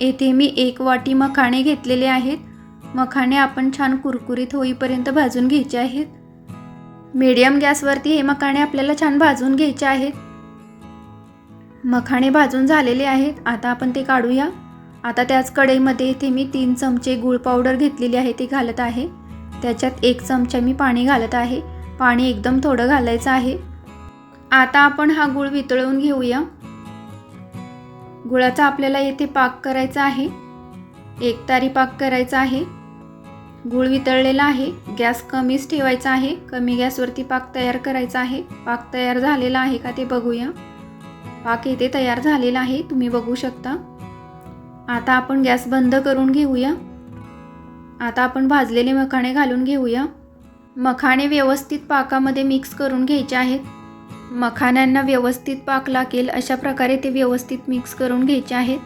येथे मी एक वाटी मखाणे घेतलेले आहेत. मखाणे आपण छान कुरकुरीत होईपर्यंत भाजून घ्यायचे आहेत. मीडियम गॅसवरती हे मखाणे आपल्याला छान भाजून घ्यायचे आहेत. मखाणे भाजून झालेले आहेत. आता आपण ते काढूया. आता त्याच कढईमध्ये इथे मी तीन चमचे गूळ पावडर घेतलेली आहे ती घालत आहे. त्याच्यात एक चमचा मी पाणी घालत आहे. पाणी एकदम थोडं घालायचं आहे. आता आपण हा गूळ वितळवून घेऊया. गुळाचा आपल्याला येथे पाक करायचा आहे. एक तारी पाक करायचा आहे. गूळ वितळलेला आहे. गॅस कमीच ठेवायचा आहे. कमी गॅसवरती पाक तयार करायचा आहे. पाक तयार झालेला आहे का ते बघूया. पाक येथे तयार झालेला आहे. तुम्ही बघू शकता. आता आपण गॅस बंद करून घेऊया. आता आपण भाजलेले मखाणे घालून घेऊया. मखाणे व्यवस्थित पाकामध्ये मिक्स करून घ्यायचे आहेत. मखाण्यांना व्यवस्थित पाक लागेल अशा प्रकारे ते व्यवस्थित मिक्स करून घ्यायचे आहेत.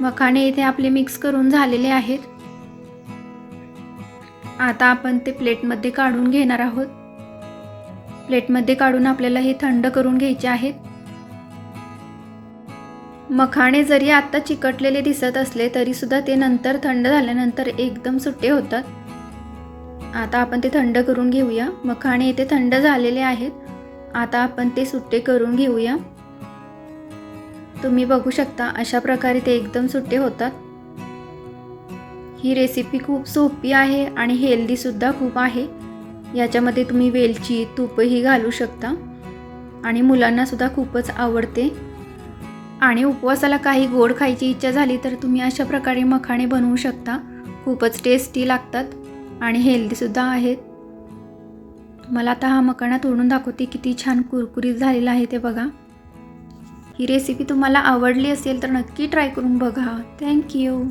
मखाणे इथे आपले मिक्स करून झालेले आहेत. आता आपण ते प्लेटमध्ये काढून घेणार आहोत. प्लेटमध्ये काढून आपल्याला हे थंड करून घ्यायचे आहेत. मखाणे जरी आत्ता चिकटलेले दिसत असले तरी सुद्धा ते नंतर थंड झाल्यानंतर एकदम सुट्टे होतात. आता आपण ते थंड करून घेऊया. मखाणे इथे थंड झालेले आहेत. आता आपण ते सुट्टे करून घेऊया. तुम्ही बघू शकता अशा प्रकारे ते एकदम सुट्टे होतात. ही रेसिपी खूप सोपी आहे आणि हेल्दीसुद्धा खूप आहे. याच्यामध्ये तुम्ही वेलची तूपही घालू शकता. आणि मुलांनासुद्धा खूपच आवडते. आणि उपवासाला काही गोड खायची इच्छा झाली तर तुम्ही अशा प्रकारे मखाणे बनवू शकता. खूपच टेस्टी लागतात. आणि हेल्दीसुद्धा आहेत. मला आता हा मखाणा तोडून दाखवते किती छान कुरकुरीत झालेला आहे ते बघा. ही रेसिपी तुम्हाला आवडली असेल तर नक्की ट्राय करून बघा. थँक्यू